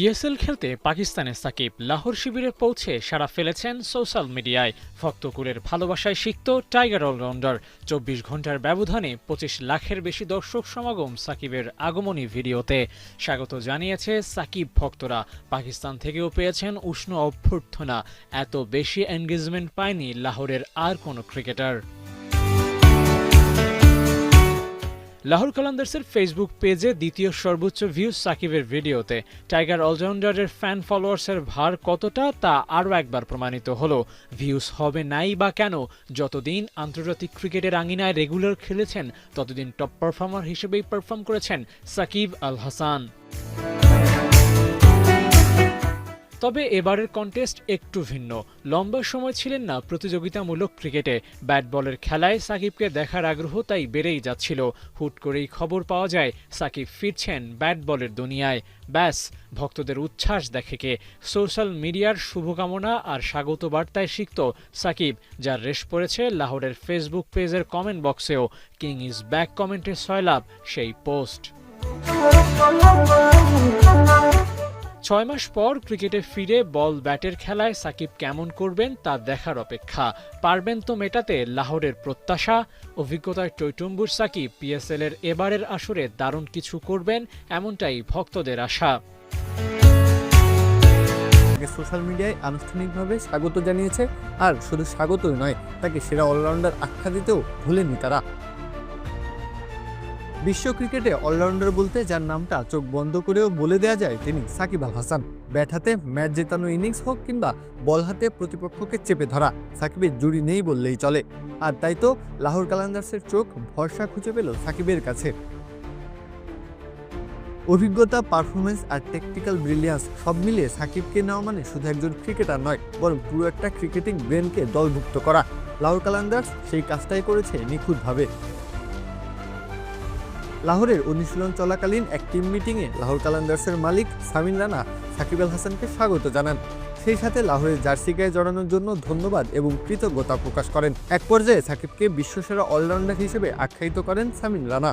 PSL খেলতে পাকিস্তানে সাকিব লাহোর শিবিরে পৌঁছে সারা ফেলেছেন সোশ্যাল মিডিয়ায়। ভক্তকুলের ভালোবাসায় সিক্ত টাইগার অলরাউন্ডার। চব্বিশ ঘণ্টার ব্যবধানে পঁচিশ লাখের বেশি দর্শক সমাগম সাকিবের আগমনী ভিডিওতে। স্বাগত জানিয়েছে সাকিব ভক্তরা। পাকিস্তান থেকেও পেয়েছেন উষ্ণ অভ্যর্থনা। এত বেশি এনগেজমেন্ট পায়নি লাহোরের আর কোনো ক্রিকেটার লাহোর কালান্দার্সের ফেসবুক পেজে দ্বিতীয় সর্বোচ্চ ভিউ সাকিবের ভিডিওতে। টাইগার অলরাউন্ডারের ফ্যান ফলোয়ার্সের ভার কতটা তা আরও একবার প্রমাণিত হল। ভিউস হবে নাই বা কেন? যতদিন আন্তর্জাতিক ক্রিকেটের আঙিনায় রেগুলার খেলেছেন, ততদিন টপ পারফর্মার হিসেবেই পারফর্ম করেছেন সাকিব আল হাসান। তবে এবারের কন্টেস্ট একটু ভিন্ন। লম্বা সময় ছিলেন না প্রতিযোগিতামূলক ক্রিকেটে। ব্যাট বলের খেলায় সাকিবকে দেখার আগ্রহ তাই বেড়েই যাচ্ছিল। হুট করেই খবর পাওয়া যায়, সাকিব ফিরছেন ব্যাট বলের দুনিয়ায়। ব্যাস, ভক্তদের উচ্ছ্বাস দেখে কে। সোশ্যাল মিডিয়ার শুভকামনা আর স্বাগত বার্তায় শিখত সাকিব, যার রেশ পড়েছে লাহোরের ফেসবুক পেজের কমেন্ট বক্সেও কিং ইজ ব্যাক কমেন্টে সয়লাভ সেই পোস্ট ছয় মাস পর ক্রিকেটে ফিরে বল ব্যাটের খেলায় সাকিব কেমন করবেন তা দেখার অপেক্ষা। পারবেন তো মেটাতে লাহোরের প্রত্যাশা। অভিজ্ঞতায় টৈটম্বুর সাকিব পিএসএল এর এবারের আসরে দারুণ কিছু করবেন এমনটাই ভক্তদের আশা। তাকে সোশ্যাল মিডিয়ায় আনুষ্ঠানিকভাবে স্বাগত জানিয়েছে। আর শুধু স্বাগতই নয়, তাকে সেরা অলরাউন্ডার আখ্যা দিতেও ভুলেনি তারা। বিশ্ব ক্রিকেটে অলরাউন্ডার বলতে যার নামটা চোখ বন্ধ করেও বলে দেওয়া যায় তিনি সাকিব আল হাসান। ব্যাট হাতে ম্যাচ জেতানো ইনিংস হোক কিংবা বল হাতে প্রতিপক্ষকে চেপে ধরা, সাকিবের জুড়ি নেই বললেই চলে। আর তাই তো লাহোর কালান্দার্সের চোখ ভরসা খুঁজে পেল সাকিবের কাছে। অভিজ্ঞতা পারফরমেন্স আর টেকনিক্যাল ব্রিলিয়ান্স সব মিলিয়ে সাকিবকে নেওয়া মানে শুধু একজন ক্রিকেটার নয়, বরং পুরো একটা ক্রিকেটিং ব্রেনকে দলভুক্ত করা। লাহোর কালান্দার্স সেই কাজটাই করেছে নিখুঁতভাবে। লাহোরের অনুশীলন চলাকালীন এক টিম মিটিংয়ে লাহোর কালান্দার্সের মালিক সামিন রানা, সাকিব আল হাসানকে স্বাগত জানান। সেই সাথে লাহোরের জার্সি গায়ে জড়ানোর জন্য ধন্যবাদ এবং কৃতজ্ঞতা প্রকাশ করেন। এক পর্যায়ে সাকিবকে বিশ্বসেরা অলরাউন্ডার হিসেবে আখ্যায়িত করেন সামিন রানা।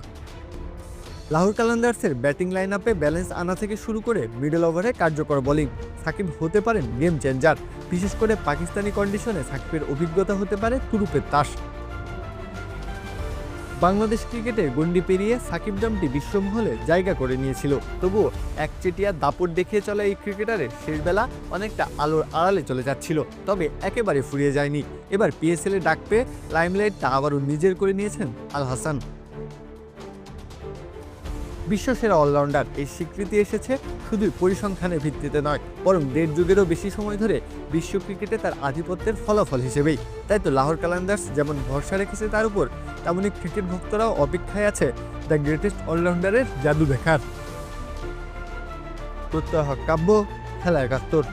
লাহোর কালান্দার্সের ব্যাটিং লাইন আপে ব্যালেন্স আনা থেকে শুরু করে মিডল ওভারে কার্যকর বোলিং সাকিব হতে পারেন গেম চেঞ্জার বিশেষ করে পাকিস্তানি কন্ডিশনে সাকিবের অভিজ্ঞতা হতে পারে তুরুপের তাস। বাংলাদেশ ক্রিকেটে গন্ডি পেরিয়ে সাকিব নামটি বিশ্বমহলে জায়গা করে নিয়েছিল। তবুও একচেটিয়া দাপট দেখিয়ে চলা এই ক্রিকেটারের শেষবেলা অনেকটা আলোর আড়ালে চলে যাচ্ছিল, তবে একেবারে ফুরিয়ে যায়নি। এবার পিএসএল ডাক পেয়ে লাইমলাইটটা আবারও নিজের করে নিয়েছেন আল হাসান। বিশ্বসেরা অলরাউন্ডার, এই স্বীকৃতি এসেছে শুধুই পরিসংখ্যানের ভিত্তিতে নয়, বরং দেড় যুগেরও বেশি সময় ধরে বিশ্ব ক্রিকেটে তার আধিপত্যের ফলাফল হিসেবেই। তাই তো লাহোর কালান্দার্স যেমন ভরসা রেখেছে তার উপর তেমনই ক্রিকেট ভক্তরাও অপেক্ষায় আছে দ্য গ্রেটেস্ট অলরাউন্ডারের জাদু দেখার প্রত্যয় হক কাব্য খেলা একাত্তর